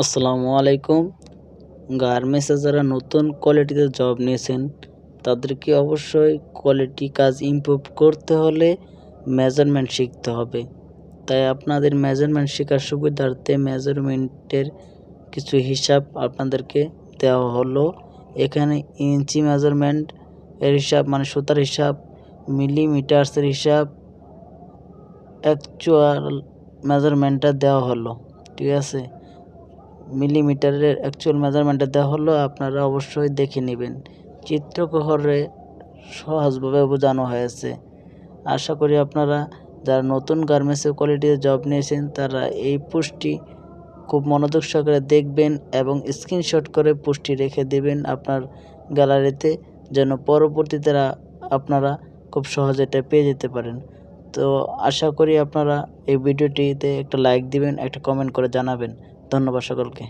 আসসালামু আলাইকুম। গার্মেন্টসে যারা নতুন কোয়ালিটিতে জব নিয়েছেন, তাদেরকে অবশ্যই কোয়ালিটি কাজ ইমপ্রুভ করতে হলে মেজারমেন্ট শিখতে হবে। তাই আপনাদের মেজারমেন্ট শেখার সুবিধার্থে মেজারমেন্টের কিছু হিসাব আপনাদেরকে দেওয়া হলো। এখানে ইঞ্চি মেজারমেন্ট এর হিসাব মানে সুতার হিসাব মিলিমিটার্সের হিসাব অ্যাকচুয়াল মেজারমেন্টটা দেওয়া হলো। ঠিক আছে? মিলিমিটারের অ্যাকচুয়াল মেজারমেন্টটা দেওয়া হলো আপনারা অবশ্যই দেখে নেবেন। চিত্রকহরে সহজভাবে বোঝানো হয়েছে। আশা করি আপনারা যারা নতুন গার্মেন্টসের কোয়ালিটিতে জব নিয়েছেন, তারা এই পুষ্টি খুব মনোযোগ সহকারে দেখবেন এবং স্ক্রিনশট করে পুষ্টি রেখে দেবেন আপনার গ্যালারিতে যেন পরবর্তীতে আপনারা খুব সহজে এটা পেয়ে যেতে পারেন। তো আশা করি আপনারা এই ভিডিওটিতে একটা লাইক দিবেন, একটা কমেন্ট করে জানাবেন। ধন্যবাদ সকলকে।